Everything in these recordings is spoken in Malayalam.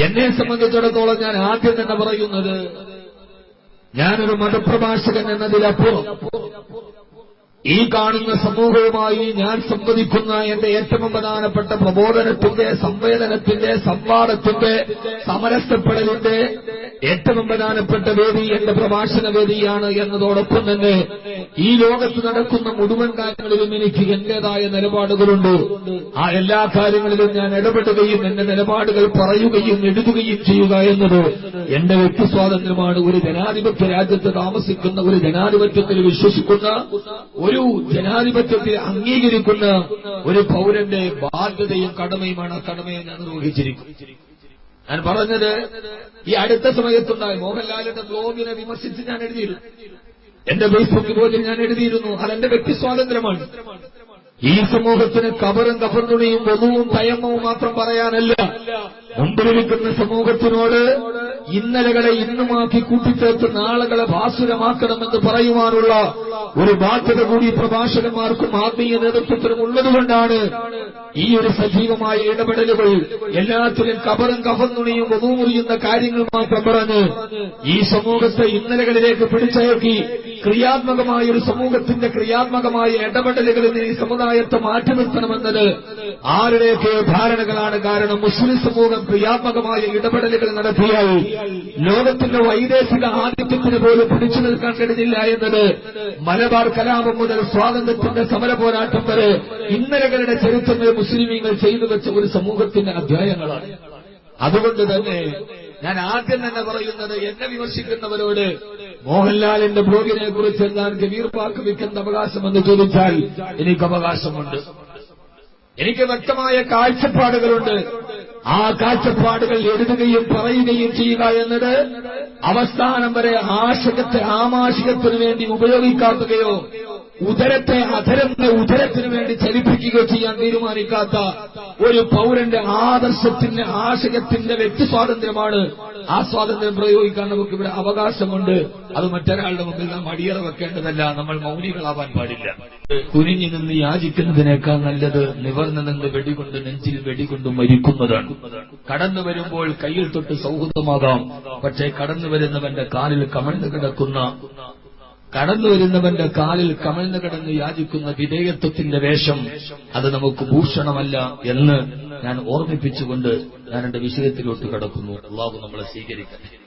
എന്നെ സംബന്ധിച്ചിടത്തോളം ഞാൻ ആദ്യം തന്നെ പറയുന്നത് ഞാനൊരു മതപ്രഭാഷകൻ എന്നതിലപ്പുറം ഈ കാണുന്ന സമൂഹവുമായി ഞാൻ സംവദിക്കുന്ന എന്റെ ഏറ്റവും പ്രധാനപ്പെട്ട പ്രബോധനത്തിന്റെ സംവേദനത്തിന്റെ സംവാദത്തിന്റെ സമരസപ്പെടലിന്റെ ഏറ്റവും പ്രധാനപ്പെട്ട വേദി എന്റെ പ്രഭാഷണ വേദിയാണ് എന്നതോടൊപ്പം തന്നെ ഈ ലോകത്ത് നടക്കുന്ന മുഴുവൻ കാര്യങ്ങളിലും എനിക്ക് എന്റേതായ നിലപാടുകളുണ്ട്. ആ എല്ലാ കാര്യങ്ങളിലും ഞാൻ ഇടപെടുകയും എന്റെ നിലപാടുകൾ പറയുകയും എഴുതുകയും ചെയ്യുക എന്നത് എന്റെ വ്യക്തി സ്വാതന്ത്ര്യമാണ്. ഒരു ജനാധിപത്യ രാജ്യത്ത് താമസിക്കുന്ന ഒരു ജനാധിപത്യത്തിൽ വിശ്വസിക്കുന്ന ഒരു ജനാധിപത്യത്തിൽ അംഗീകരിക്കുന്ന ഒരു പൗരന്റെ ബാധ്യതയും കടമയുമാണ് കടമയെ ഞാൻ നിർവഹിച്ചിരിക്കും ഞാൻ പറഞ്ഞത് ഈ അടുത്ത സമയത്തുണ്ടായി. മോഹൻലാലിന്റെ ബ്ലോഗിനെ വിമർശിച്ച് ഞാൻ എഴുതിയിരുന്നു എന്റെ ഫേസ്ബുക്ക് പോലും ഞാൻ എഴുതിയിരുന്നു. അതെന്റെ വ്യക്തി സ്വാതന്ത്ര്യമാണ്. ഈ സമൂഹത്തിന് കബറും കബറുണിയും വധുവും തയമ്മവും മാത്രം പറയാനല്ല. മുമ്പിലിരിക്കുന്ന സമൂഹത്തിനോട് ഇന്നലകളെ ഇന്നുമാക്കി കൂട്ടിച്ചേർത്ത് നാളുകളെ ഭാസുരമാക്കണമെന്ന് പറയുവാനുള്ള ഒരു ബാധ്യത കൂടി പ്രഭാഷകന്മാർക്കും ആത്മീയ നേതൃത്വത്തിനും ഉള്ളതുകൊണ്ടാണ് ഈ ഒരു സജീവമായ ഇടപെടലുകൾ എല്ലാത്തിലും കബറും കഫന്നുണിയും ഒതുമുറിയുന്ന കാര്യങ്ങൾ മാത്രം പറഞ്ഞ് ഈ സമൂഹത്തെ ഇന്നലകളിലേക്ക് പിടിച്ചയക്കി ക്രിയാത്മകമായ ഒരു സമൂഹത്തിന്റെ ക്രിയാത്മകമായ ഇടപെടലുകളിൽ ഈ സമുദായത്തെ മാറ്റി നിർത്തണമെന്നത് ആരുടെയൊക്കെ ധാരണകളാണ് കാരണം മുസ്ലിം സമൂഹം ക്രിയാത്മകമായ ഇടപെടലുകൾ നടത്തിയാൽ ലോകത്തിന്റെ വൈദേശിക ആധിപത്യത്തിന് പോലും പിടിച്ചു നിൽക്കാൻ കഴിഞ്ഞില്ല എന്നത് മലബാർ കലാപം മുതൽ സ്വാതന്ത്ര്യത്തിന്റെ സമര പോരാട്ടം വരെ ഇന്നലകളുടെ ചരിത്രങ്ങൾ മുസ്ലിമീങ്ങൾ ചെയ്തു വെച്ച ഒരു സമൂഹത്തിന്റെ അധ്യായങ്ങളാണ്. അതുകൊണ്ട് തന്നെ ഞാൻ ആദ്യം തന്നെ പറയുന്നത് എന്നെ വിമർശിക്കുന്നവരോട് മോഹൻലാലിന്റെ ബ്ലോഗിനെ കുറിച്ച് എന്താണ് കബീർ പാക്ക് വെക്കുന്ന അവകാശമെന്ന് ചോദിച്ചാൽ എനിക്ക് അവകാശമുണ്ട്. എനിക്ക് വ്യക്തമായ കാഴ്ചപ്പാടുകളുണ്ട്. ആ കാഴ്ചപ്പാടുകൾ എഴുതുകയും പറയുകയും ചെയ്യുക എന്നത് അവസാനം വരെ ആശകത്തെ ആമാശകത്തിനു വേണ്ടി ഉപയോഗിക്കാക്കുകയോ ഉദരത്തെ അധരത്തെ ഉദരത്തിന് വേണ്ടി ചലിപ്പിക്കുകയോ ചെയ്യാൻ തീരുമാനിക്കാത്ത ഒരു പൗരന്റെ ആദർശത്തിന്റെ ആശയത്തിന്റെ വ്യക്തി സ്വാതന്ത്ര്യമാണ്. ആ സ്വാതന്ത്ര്യം പ്രയോഗിക്കാൻ നമുക്ക് ഇവിടെ അവകാശമുണ്ട്. അത് മറ്റൊരാളുടെ മുമ്പിൽ നാം അടിയറ വെക്കേണ്ടതല്ല. നമ്മൾ മൗനികളാവാൻ പാടില്ല. കുനിഞ്ഞു നിന്ന് യാചിക്കുന്നതിനേക്കാൾ നല്ലത് നിവർന്നു നിന്ന് വെടികൊണ്ട് നെഞ്ചിൽ വെടികൊണ്ട് മരിക്കുന്നതാണ്. കടന്നു വരുമ്പോൾ കയ്യിൽ തൊട്ട് സൗഹൃദമാകാം. പക്ഷേ കടന്നു വരുന്നവന്റെ കാലിൽ കമഴ്ന്നു കിടക്കുന്ന കടന്നു വരുന്നവന്റെ കാലിൽ കമഴ്ന്നു കിടന്ന് യാചിക്കുന്ന വിധേയത്വത്തിന്റെ വേഷം അത് നമുക്ക് ഭൂഷണമല്ല എന്ന് ഞാൻ ഓർമ്മിപ്പിച്ചുകൊണ്ട് ഞാൻ എന്റെ വിഷയത്തിലോട്ട് കടക്കുന്നു. അള്ളാഹു നമ്മളെ സ്വീകരിക്കട്ടെ.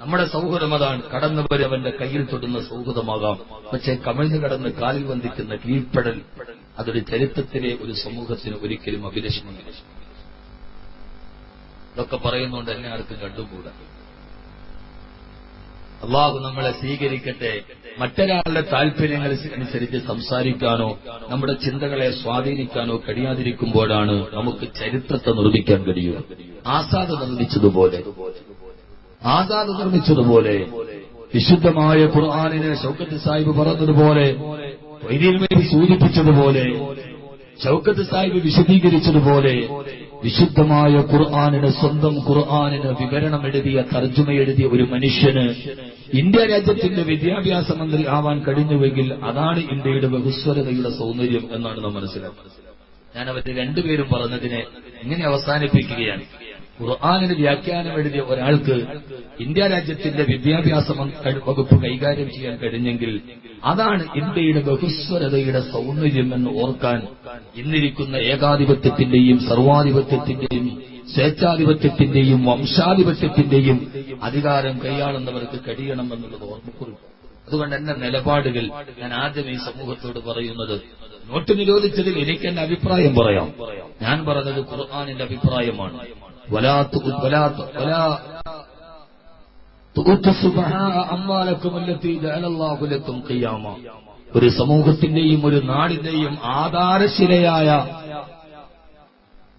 നമ്മുടെ സൗഹൃദം അതാണ്. കടന്നു വരുന്നവന്റെ കയ്യിൽ തൊടുന്ന സൗഹൃദമാകാം. പക്ഷേ കമിഴ്ന്നു കടന്ന് കാലിൽ വന്ദിക്കുന്ന കീഴ്പ്പെടൽ അതൊരു ചരിത്രത്തിലെ ഒരു സമൂഹത്തിന് ഒരിക്കലും അഭിലഷമില്ല ഇതൊക്കെ പറയുന്നുണ്ട് എന്നെ ആർക്കും കണ്ടുകൂടാ. അള്ളാഹു നമ്മളെ സ്വീകരിക്കട്ടെ. മറ്റൊരാളുടെ താല്പര്യങ്ങൾ അനുസരിച്ച് സംസാരിക്കാനോ നമ്മുടെ ചിന്തകളെ സ്വാധീനിക്കാനോ കഴിയാതിരിക്കുമ്പോഴാണ് നമുക്ക് ചരിത്രത്തെ നിർമ്മിക്കാൻ കഴിയുക. ആസാദ് നിർമ്മിച്ചതുപോലെ. ആസാദ് നിർമ്മിച്ചതുപോലെ. വിശുദ്ധമായ ഖുർആാനിനെ ഷൗക്കത്ത് സാഹിബ് പറഞ്ഞതുപോലെ. സൂചിപ്പിച്ചതുപോലെ. ഷൗക്കത്ത് സാഹിബ് വിശദീകരിച്ചതുപോലെ. വിശുദ്ധമായ ഖുർആാനിന് സ്വന്തം ഖുർആാനിന് വിവരണം എഴുതിയ തർജമ എഴുതിയ ഒരു മനുഷ്യന് ഇന്ത്യ രാജ്യത്തിന്റെ വിദ്യാഭ്യാസ മന്ത്രി ആവാൻ കഴിഞ്ഞുവെങ്കിൽ അതാണ് ഇന്ത്യയുടെ ബഹുസ്വരതയുടെ സൗന്ദര്യം എന്നാണ് നാം മനസ്സിലാക്കുന്നത്. ഞാൻ അവരുടെ രണ്ടുപേരും പറഞ്ഞതിനെ ഇങ്ങനെ അവസാനിപ്പിക്കുകയാണ്? ഖുർആാനിന് വ്യാഖ്യാനം എഴുതിയ ഒരാൾക്ക് ഇന്ത്യ രാജ്യത്തിന്റെ വിദ്യാഭ്യാസ വകുപ്പ് കൈകാര്യം ചെയ്യാൻ കഴിഞ്ഞെങ്കിൽ അതാണ് ഇന്ത്യയുടെ ബഹുസ്വരതയുടെ സൗന്ദര്യം എന്ന് ഓർക്കാൻ ഇന്നിരിക്കുന്ന ഏകാധിപത്യത്തിന്റെയും സർവാധിപത്യത്തിന്റെയും സ്വേച്ഛാധിപത്യത്തിന്റെയും വംശാധിപത്യത്തിന്റെയും അധികാരം കൈയാളുന്നവർക്ക് കഴിയണം എന്നുള്ളത് ഓർമ്മക്കുറിപ്പ്. അതുകൊണ്ട് എന്റെ നിലപാടുകൾ ഞാൻ ആദ്യം ഈ സമൂഹത്തോട് പറയുന്നത് നോട്ട് നിരോധിച്ചതിൽ എനിക്ക് എന്റെ അഭിപ്രായം പറയാം. ഞാൻ പറഞ്ഞത് ഖുർആാനിന്റെ അഭിപ്രായമാണ്. ഒരു സമൂഹത്തിന്റെയും ഒരു നാടിന്റെയും ആധാരശിലയായ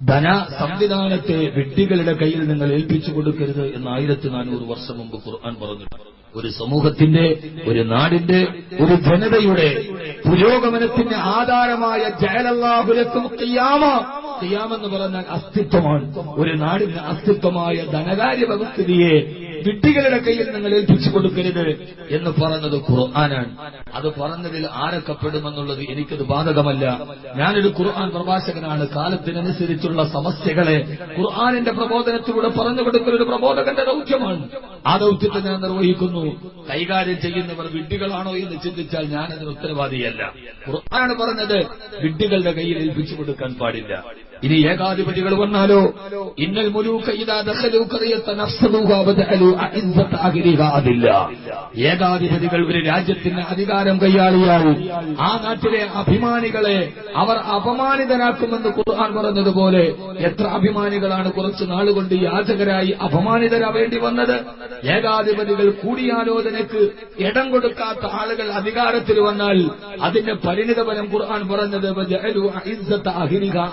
ധന സംവിധാനത്തെ വ്യക്തികളുടെ കയ്യിൽ നിങ്ങൾ ഏൽപ്പിച്ചു കൊടുക്കരുത് എന്ന് ആയിരത്തി നാനൂറ് വർഷം മുമ്പ് ഖുർആൻ പറഞ്ഞു ഒരു സമൂഹത്തിന്റെ ഒരു നാടിന്റെ ഒരു ജനതയുടെ പുരോഗമനത്തിന്റെ ആധാരമായ ജയലല്ലാഹുലക്കും കിയാമ കിയാമെന്ന് പറഞ്ഞാൽ അസ്തിത്വമാണ്. ഒരു നാടിന് അസ്തിത്വമായ ധനകാര്യ വ്യവസ്ഥിതിയെ വിട്ടികളുടെ കയ്യിൽ നിങ്ങൾ ഏൽപ്പിച്ചു കൊടുക്കരുത് എന്ന് പറഞ്ഞത് ഖുർആനാണ്. അത് പറഞ്ഞതിൽ ആരൊക്കെ പെടുമെന്നുള്ളത് എനിക്കത് ബാധകമല്ല. ഞാനൊരു ഖുർആൻ പ്രഭാഷകനാണ്. കാലത്തിനനുസരിച്ചുള്ള സമസ്യകളെ ഖുർആാനിന്റെ പ്രബോധനത്തിലൂടെ പറഞ്ഞു കൊടുക്കുന്ന ഒരു പ്രബോധകന്റെ ദൗത്യമാണ്. ആ ദൗത്യത്തെ ഞാൻ നിർവഹിക്കുന്നു. കൈകാര്യം ചെയ്യുന്നവർ വിഡ്ഢികളാണോ എന്ന് ചിന്തിച്ചാൽ ഞാനതിന് ഉത്തരവാദിയല്ല. ഖുർആനാണ് പറഞ്ഞത് വിഡ്ഢികളുടെ കയ്യിൽ ഏൽപ്പിച്ചു കൊടുക്കാൻ പാടില്ല. ഇനി ഏകാധിപതികൾ വന്നാലോ? ഇന്നൽ മുലൂക്ക ഏകാധിപതികൾ ഒരു രാജ്യത്തിന് അധികാരം കൈയാളിയാൽ ആ നാട്ടിലെ അഭിമാനികളെ അവർ അപമാനിതരാക്കുമെന്ന് ഖുർആൻ പറഞ്ഞതുപോലെ എത്ര അഭിമാനികളാണ് കുറച്ചു നാളുകൊണ്ട് യാചകരായി അപമാനിതരാവേണ്ടി വന്നത്? ഏകാധിപതികൾ കൂടിയാലോചനയ്ക്ക് ഇടം കൊടുക്കാത്ത ആളുകൾ അധികാരത്തിൽ വന്നാൽ അതിന്റെ പരിണിതഫലം ഖുർആൻ പറഞ്ഞത്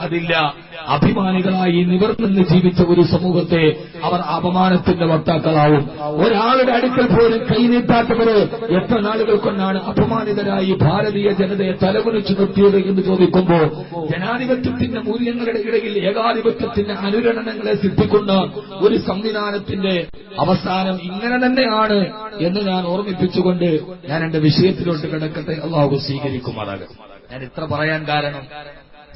അതില്ല. അഭിമാനികളായി നിവർന്നു ജീവിച്ച ഒരു സമൂഹത്തെ അവർ അപമാനത്തിന്റെ വക്താക്കളാവും. ഒരാളുടെ അടുക്കൽ പോലും കൈനീട്ടാത്തവര് എത്ര നാളുകൾ കൊണ്ടാണ് അപമാനിതരായി ഭാരതീയ ജനതയെ തലകുനിച്ചു നിർത്തിയത് എന്ന് ചോദിക്കുമ്പോൾ ജനാധിപത്യത്തിന്റെ മൂല്യങ്ങളുടെ ഇടയിൽ ഏകാധിപത്യത്തിന്റെ അനുരണനങ്ങളെ സിദ്ധിക്കുന്ന ഒരു സംവിധാനത്തിന്റെ അവസാനം ഇങ്ങനെ തന്നെയാണ് എന്ന് ഞാൻ ഓർമ്മിപ്പിച്ചുകൊണ്ട് ഞാൻ എന്റെ വിഷയത്തിലോട്ട് കിടക്കട്ടെ. അള്ളാഹു സ്വീകരിക്കുമാറാകും ഞാൻ ഇത്ര പറയാൻ കാരണം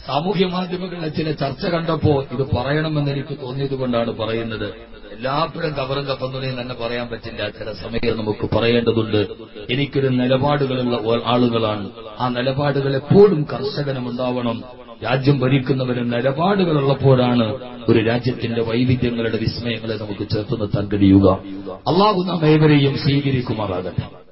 സാമൂഹ്യ മാധ്യമങ്ങളിലെ ചില ചർച്ച കണ്ടപ്പോ ഇത് പറയണമെന്ന് എനിക്ക് തോന്നിയത് കൊണ്ടാണ് പറയുന്നത്. എല്ലാപ്പോഴും കവറും കപ്പന്തുണയും തന്നെ പറയാൻ പറ്റില്ല. ചില സമയം നമുക്ക് പറയേണ്ടതുണ്ട്. എനിക്കൊരു നിലപാടുകളുള്ള ആളുകളാണ്. ആ നിലപാടുകൾ എപ്പോഴും കർഷകനും ഉണ്ടാവണം രാജ്യം ഭരിക്കുന്നവരും നിലപാടുകളുള്ളപ്പോഴാണ് ഒരു രാജ്യത്തിന്റെ വൈവിധ്യങ്ങളുടെ വിസ്മയങ്ങളെ നമുക്ക് ചേർത്ത് നിർത്താൻ കഴിയുക. അള്ളാഹു നാം ഏവരെയും സ്വീകരിക്കുമാറാകട്ടെ.